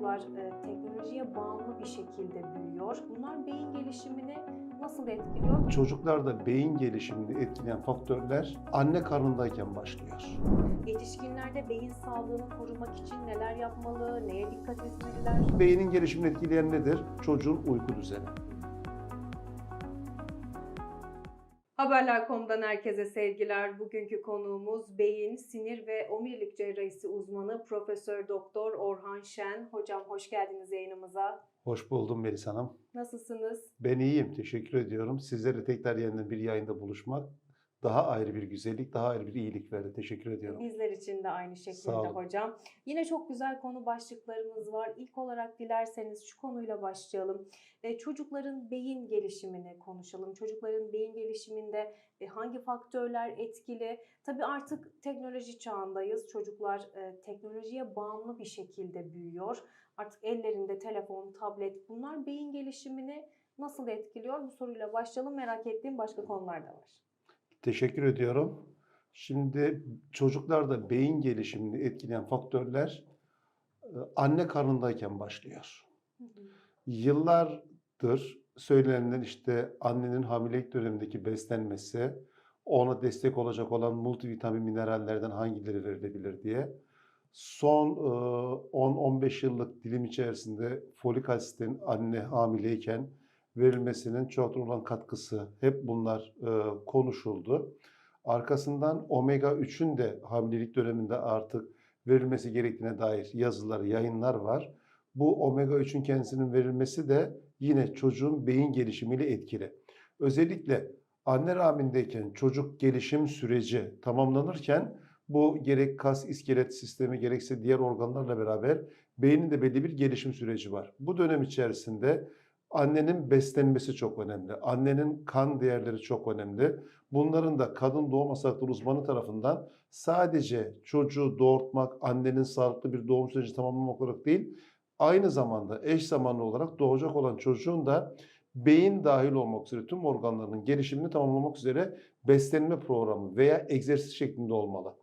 çocuklar e, teknolojiye bağımlı bir şekilde büyüyor. Bunlar beyin gelişimini nasıl etkiliyor? Çocuklarda beyin gelişimini etkileyen faktörler anne karnındayken başlıyor. Yetişkinlerde beyin sağlığını korumak için neler yapmalı, neye dikkat etmeliler? Beynin gelişimini etkileyen nedir? Çocuğun uyku düzeni. Haberler.com'dan herkese sevgiler. Bugünkü konuğumuz beyin, sinir ve omurilik cerrahisi uzmanı Profesör Doktor Orhan Şen. Hocam hoş geldiniz yayınımıza. Hoş buldum Melis Hanım. Nasılsınız? Ben iyiyim, teşekkür ediyorum. Sizlere tekrar yeniden bir yayında buluşmak daha ayrı bir güzellik, daha ayrı bir iyilik verdi. Teşekkür ediyorum. Bizler için de aynı şekilde hocam. Yine çok güzel konu başlıklarımız var. İlk olarak dilerseniz şu konuyla başlayalım. E, çocukların beyin gelişimini konuşalım. Çocukların beyin gelişiminde e, hangi faktörler etkili? Tabii artık teknoloji çağındayız. Çocuklar e, teknolojiye bağımlı bir şekilde büyüyor. Artık ellerinde telefon, tablet bunlar beyin gelişimini nasıl etkiliyor? Bu soruyla başlayalım. Merak ettiğim başka konular da var. Teşekkür ediyorum. Şimdi çocuklarda beyin gelişimini etkileyen faktörler e, anne karnındayken başlıyor. Yıllardır söylenen işte annenin hamilelik dönemindeki beslenmesi, ona destek olacak olan multivitamin minerallerden hangileri verilebilir diye. Son e, 10-15 yıllık dilim içerisinde folik asitin anne hamileyken verilmesinin çok olan katkısı hep bunlar e, konuşuldu. Arkasından omega 3'ün de hamilelik döneminde artık verilmesi gerektiğine dair yazılar, yayınlar var. Bu omega 3'ün kendisinin verilmesi de yine çocuğun beyin gelişimiyle etkili. Özellikle anne rahmindeyken çocuk gelişim süreci tamamlanırken bu gerek kas iskelet sistemi gerekse diğer organlarla beraber beynin de belli bir gelişim süreci var. Bu dönem içerisinde annenin beslenmesi çok önemli. Annenin kan değerleri çok önemli. Bunların da kadın doğum hastalıkları uzmanı tarafından sadece çocuğu doğurtmak, annenin sağlıklı bir doğum süreci tamamlamak olarak değil, aynı zamanda eş zamanlı olarak doğacak olan çocuğun da beyin dahil olmak üzere tüm organlarının gelişimini tamamlamak üzere beslenme programı veya egzersiz şeklinde olmalı.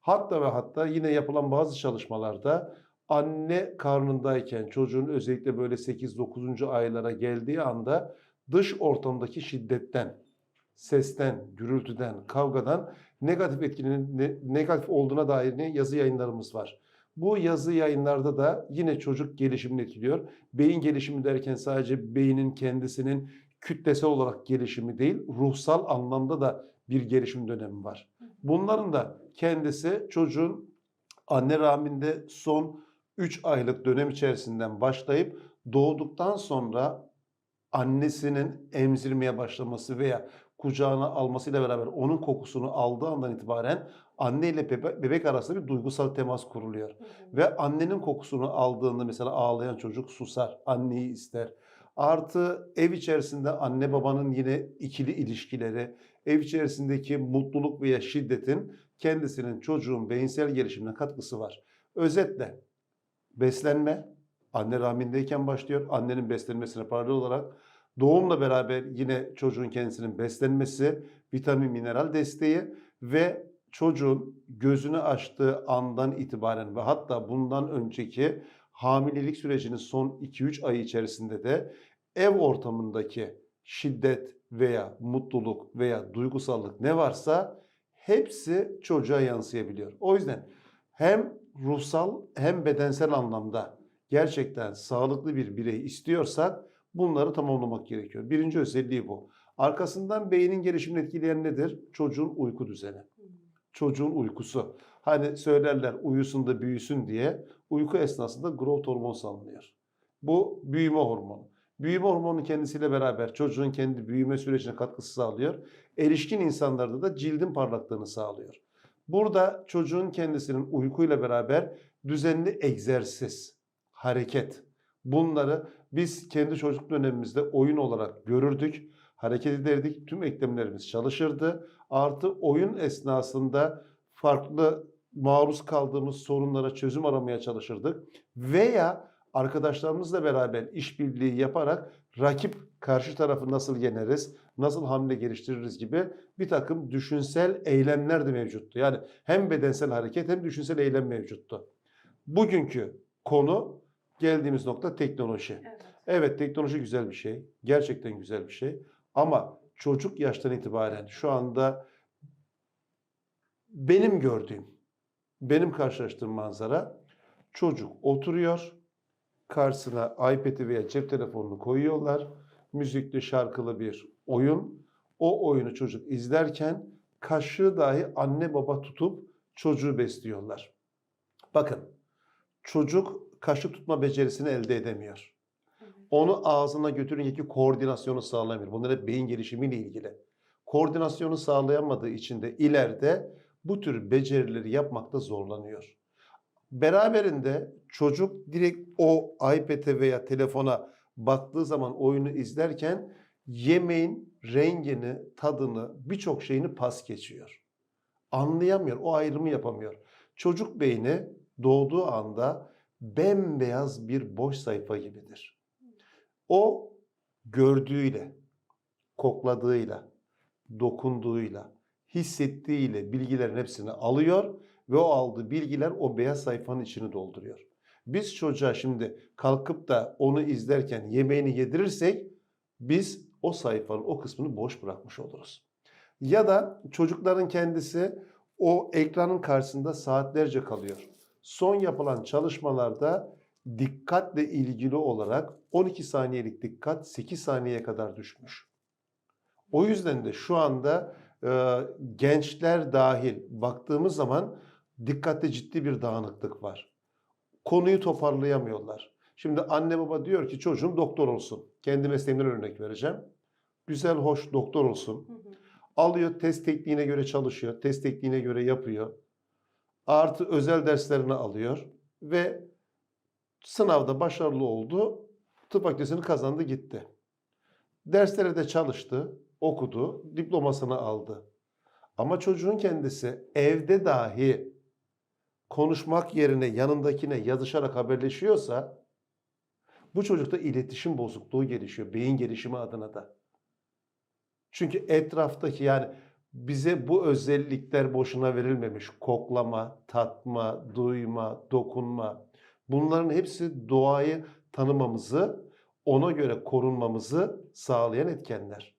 Hatta ve hatta yine yapılan bazı çalışmalarda anne karnındayken çocuğun özellikle böyle 8-9. aylara geldiği anda dış ortamdaki şiddetten, sesten, gürültüden, kavgadan negatif etkinin ne- negatif olduğuna dair yazı yayınlarımız var. Bu yazı yayınlarda da yine çocuk gelişimini etkiliyor. Beyin gelişimi derken sadece beynin kendisinin kütlesel olarak gelişimi değil, ruhsal anlamda da bir gelişim dönemi var. Bunların da kendisi çocuğun anne rahminde son 3 aylık dönem içerisinden başlayıp doğduktan sonra annesinin emzirmeye başlaması veya kucağına almasıyla beraber onun kokusunu aldığı andan itibaren anne ile bebe- bebek arasında bir duygusal temas kuruluyor. Hı hı. Ve annenin kokusunu aldığında mesela ağlayan çocuk susar, anneyi ister. Artı ev içerisinde anne babanın yine ikili ilişkileri, ev içerisindeki mutluluk veya şiddetin kendisinin çocuğun beyinsel gelişimine katkısı var. Özetle beslenme anne rahmindeyken başlıyor. Annenin beslenmesine paralel olarak doğumla beraber yine çocuğun kendisinin beslenmesi, vitamin mineral desteği ve çocuğun gözünü açtığı andan itibaren ve hatta bundan önceki hamilelik sürecinin son 2-3 ay içerisinde de ev ortamındaki şiddet veya mutluluk veya duygusallık ne varsa hepsi çocuğa yansıyabiliyor. O yüzden hem ruhsal hem bedensel anlamda gerçekten sağlıklı bir birey istiyorsak bunları tamamlamak gerekiyor. Birinci özelliği bu. Arkasından beynin gelişimini etkileyen nedir? Çocuğun uyku düzeni çocuğun uykusu. Hani söylerler uyusun da büyüsün diye uyku esnasında growth hormon salınıyor. Bu büyüme hormonu. Büyüme hormonu kendisiyle beraber çocuğun kendi büyüme sürecine katkısı sağlıyor. Erişkin insanlarda da cildin parlaklığını sağlıyor. Burada çocuğun kendisinin uykuyla beraber düzenli egzersiz, hareket bunları biz kendi çocuk dönemimizde oyun olarak görürdük. Hareket ederdik, tüm eklemlerimiz çalışırdı. Artı oyun esnasında farklı maruz kaldığımız sorunlara çözüm aramaya çalışırdık. Veya arkadaşlarımızla beraber işbirliği yaparak rakip karşı tarafı nasıl yeneriz, nasıl hamle geliştiririz gibi bir takım düşünsel eylemler de mevcuttu. Yani hem bedensel hareket hem düşünsel eylem mevcuttu. Bugünkü konu Geldiğimiz nokta teknoloji. Evet. Evet teknoloji güzel bir şey. Gerçekten güzel bir şey. Ama çocuk yaştan itibaren şu anda benim gördüğüm, benim karşılaştığım manzara çocuk oturuyor, karşısına iPad'i veya cep telefonunu koyuyorlar. Müzikli, şarkılı bir oyun. O oyunu çocuk izlerken kaşığı dahi anne baba tutup çocuğu besliyorlar. Bakın çocuk kaşık tutma becerisini elde edemiyor. Onu ağzına götürün ki koordinasyonu sağlayamıyor. Bunlar hep beyin gelişimiyle ilgili. Koordinasyonu sağlayamadığı için de ileride bu tür becerileri yapmakta zorlanıyor. Beraberinde çocuk direkt o iPad'e veya telefona baktığı zaman oyunu izlerken yemeğin rengini, tadını, birçok şeyini pas geçiyor. Anlayamıyor, o ayrımı yapamıyor. Çocuk beyni doğduğu anda bembeyaz bir boş sayfa gibidir. O gördüğüyle, kokladığıyla, dokunduğuyla, hissettiğiyle bilgilerin hepsini alıyor ve o aldığı bilgiler o beyaz sayfanın içini dolduruyor. Biz çocuğa şimdi kalkıp da onu izlerken yemeğini yedirirsek biz o sayfanın o kısmını boş bırakmış oluruz. Ya da çocukların kendisi o ekranın karşısında saatlerce kalıyor. Son yapılan çalışmalarda dikkatle ilgili olarak 12 saniyelik dikkat 8 saniyeye kadar düşmüş. O yüzden de şu anda e, gençler dahil baktığımız zaman dikkatte ciddi bir dağınıklık var. Konuyu toparlayamıyorlar. Şimdi anne baba diyor ki çocuğum doktor olsun. Kendi mesleğimden örnek vereceğim. Güzel, hoş doktor olsun. Hı hı. Alıyor test tekniğine göre çalışıyor. Test tekniğine göre yapıyor. Artı özel derslerini alıyor ve sınavda başarılı oldu. Tıp fakültesini kazandı gitti. Derslere de çalıştı, okudu, diplomasını aldı. Ama çocuğun kendisi evde dahi konuşmak yerine yanındakine yazışarak haberleşiyorsa bu çocukta iletişim bozukluğu gelişiyor. Beyin gelişimi adına da. Çünkü etraftaki yani bize bu özellikler boşuna verilmemiş. Koklama, tatma, duyma, dokunma. Bunların hepsi doğayı tanımamızı, ona göre korunmamızı sağlayan etkenler.